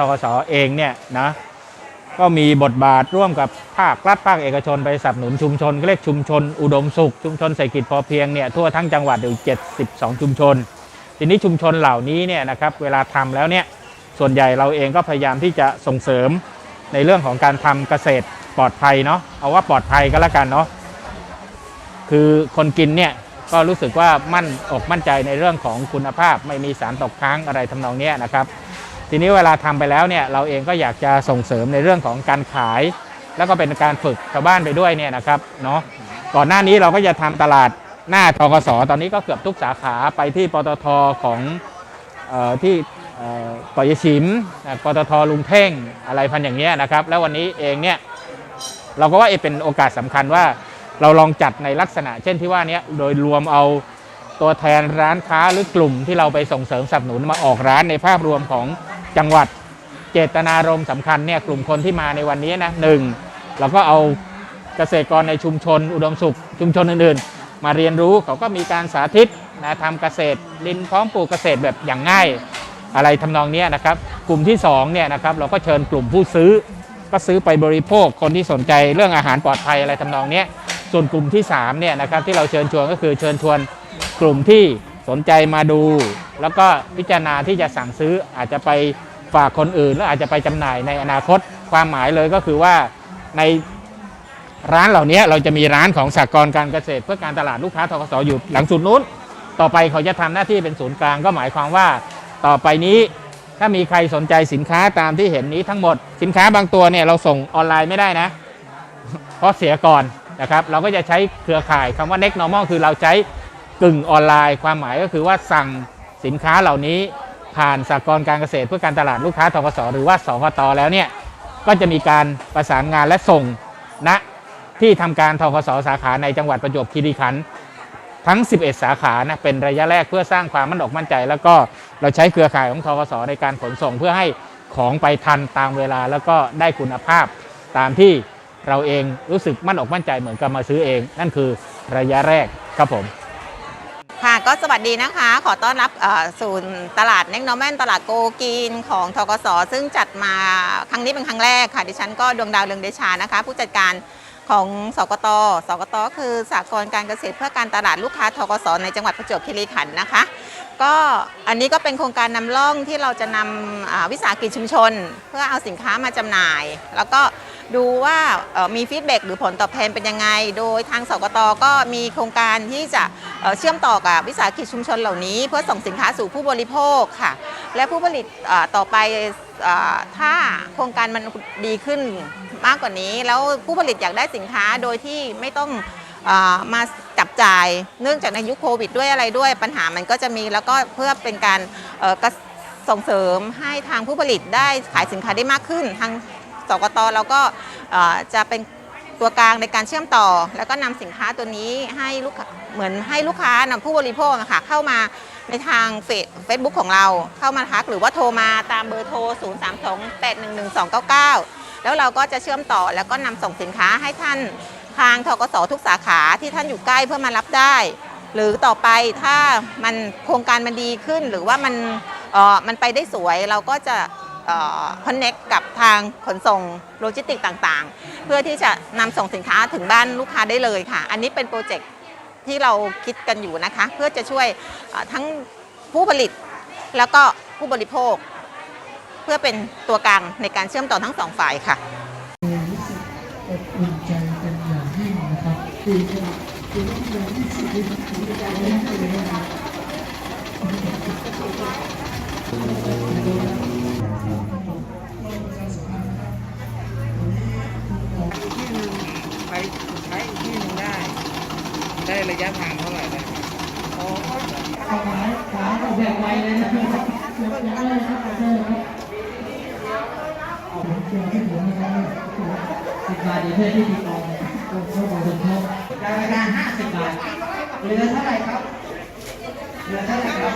ทกสเองเนี่ยนะก็มีบทบาทร่วมกับภาครัฐภาคเอกชนไปสนับสนุนชุมชนเรียกชุมชน อุดมสุข ชุมชนเศรษฐกิจพอเพียงเนี่ยทั่วทั้งจังหวัดอยู่72 ชุมชน ทีนี้ชุมชนเหล่านี้เนี่ยนะครับเวลาทำแล้วเนี่ยส่วนใหญ่เราเองก็พยายามที่จะส่งเสริมในเรื่องของการทำเกษตรปลอดภัยเนาะเอาว่าปลอดภัยก็แล้วกันเนาะคือคนกินเนี่ยก็รู้สึกว่ามั่นอกมั่นใจในเรื่องของคุณภาพไม่มีสารตกค้างอะไรทำนองเนี้ยนะครับ ทีนี้เวลาทำไปแล้วเนี่ยเราเองก็อยากจะส่งเสริมในเรื่องของการขาย แล้วก็เป็นการฝึกชาวบ้านไปด้วยเนี่ยนะครับเนาะก่อนหน้านี้เราก็จะทำตลาดหน้าทกสตอนนี้ก็เกือบทุกสาขาไปที่ปตทของออที่ต่อปอยชิมปตทลุงเท่งอะไรพันอย่างเงี้ยนะครับ แล้ววันนี้เองเนี่ยเราก็ว่าเอเป็นโอกาสสำคัญว่าเราลองจัดในลักษณะ เช่นที่ว่านี้โดยรวมเอาตัวแทนร้านค้าหรือกลุ่มที่เราไปส่งเสริมสนับสนุนมาออกร้านในภาพรวมของ จังหวัดเจตนารมณ์สำคัญเนี่ยกลุ่มคนที่มาในวันนี้นะหนึ่งเราก็เอาเกษตรกรในชุมชน อุดมสุข ชุมชนอื่นๆ มาเรียนรู้เขาก็มีการสาธิตนะทำเกษตรดินพร้อมปลูกเกษตรแบบอย่างง่าย อะไรทำนองนี้นะครับ กลุ่มที่2เนี่ยนะครับเราก็เชิญกลุ่มผู้ซื้อ ก็ซื้อไปบริโภคคนที่สนใจเรื่องอาหารปลอดภัยอะไรทำนองนี้ส่วนกลุ่มที่3เนี่ยนะครับที่เราเชิญชวนก็คือเชิญชวนกลุ่มที่ สนใจมาดู แล้วก็พิจารณาที่จะสั่งซื้ออาจจะไปฝากคนอื่น แล้วอาจจะไปจำหน่ายในอนาคตความหมายเลยก็คือว่าในร้านเหล่านี้เราจะมีร้านของสากลการเกษตร เพื่อการตลาดลูกค้าทกสอยู่หลังสุดนู้น ต่อไปเขาจะทำหน้าที่เป็นศูนย์กลางก็หมายความว่า ต่อไปนี้ถ้ามีใครสนใจสินค้าตามที่เห็นนี้ทั้งหมด สินค้าบางตัวเนี่ยเราส่งออนไลน์ไม่ได้นะ เพราะเสียก่อนนะครับ เราก็จะใช้เครือข่ายคำว่า next normal คือเราใช้ กึ่งออนไลน์ ความหมายก็คือว่าสั่งสินค้าเหล่านี้ผ่านสากลการเกษตรเพื่อการตลาดลูกค้าทกสหรือว่าสกตแล้วเนี่ยก็จะมีการประสานงานและส่งณที่ทำการทกสสาขาในจังหวัดประจวบคีรีขันธ์ทั้ง 11 สาขานะเป็นระยะแรกเพื่อสร้างความมั่นอกมั่นใจ แล้วก็เราใช้เครือข่ายของทกสในการขนส่งเพื่อให้ของไปทันตามเวลาแล้วก็ได้คุณภาพ ตามที่เราเองรู้สึกมั่นอกมั่นใจเหมือนกับมาซื้อเอง นั่นคือระยะแรกครับผม ก็สวัสดีนะคะ ขอต้อนรับศูนย์ตลาดเน็กโนแมนตลาดโกกีนของทกส ซึ่งจัดมาครั้งนี้เป็นครั้งแรกค่ะ ดิฉันก็ดวงดาวเรืองเดชานะคะ ผู้จัดการของสกต สกต คือสากลการเกษตรเพื่อการตลาดลูกค้าทกส ในจังหวัดประจวบคีรีขันธ์นะคะ ก็อันนี้ก็เป็นโครงการนำร่องที่เราจะนำอ่าวิสาหกิจชุมชน เพื่อเอาสินค้ามาจำหน่าย แล้วก็ ดูว่ามีฟีดแบ็กหรือผลตอบแทนเป็นยังไง โดยทางสกตก็มีโครงการที่จะเชื่อมต่อกับวิสาหกิจชุมชนเหล่านี้ เพื่อส่งสินค้าสู่ผู้บริโภคค่ะ และผู้ผลิตต่อไปถ้าโครงการมันดีขึ้นมากกว่านี้ แล้วผู้ผลิตอยากได้สินค้าโดยที่ไม่ต้องมาจับจ่าย เนื่องจากในยุคโควิดด้วยอะไรด้วยปัญหามันก็จะมีแล้วก็เพื่อเป็นการส่งเสริมให้ทางผู้ผลิตได้ขายสินค้าได้มากขึ้นทาง สกตเราก็จะเป็นตัวกลางในการเชื่อมต่อ แล้วก็นำสินค้าตัวนี้ให้ลูกเหมือนให้ลูกค้านำผู้บริโภคค่ะเข้ามาในทางเฟซเฟซบุ๊กของเราเข้ามาทักหรือว่าโทรมาตามเบอร์โทร 0 3 2 8 1 1 2 9 9 แล้วเราก็จะเชื่อมต่อแล้วก็นำส่งสินค้าให้ท่านทางทกสทุกสาขาที่ท่านอยู่ใกล้เพื่อมารับได้ หรือต่อไปถ้ามันโครงการมันดีขึ้น หรือว่ามันเออมันไปได้สวยเราก็จะ คอนเน็กกับทางขนส่งโลจิสติกต่างๆ เพื่อที่จะนำส่งสินค้าถึงบ้านลูกค้าได้เลยค่ะ อันนี้เป็นโปรเจกต์ที่เราคิดกันอยู่นะคะ เพื่อจะช่วยทั้งผู้ผลิตแล้วก็ผู้บริโภค เพื่อเป็นตัวกลางในการเชื่อมต่อทั้งสองฝ่ายค่ะรู้สึกอบอุ่นใจเป็นอย่างยิ่งนะครับดีใจดีใจที่สุดในการนี้เลยนะครับ ที่หนึ่งไปใช้อีกที่หนึ่งได้ ได้ระยะทางเท่าไหร่นะครับอ๋อก็ ขวาขวาก็แบบไวเลยนะครับเดี๋ยวได้เลยครับได้เลยครับผมเจอที่ผมนะครับสิบบาทเดี๋ยวเพื่อนที่ติดต่อเขาเขาบอกผมเขาราคาห้าสิบบาทเหลือเท่าไหร่ครับเหลือเท่าไหร่ครับ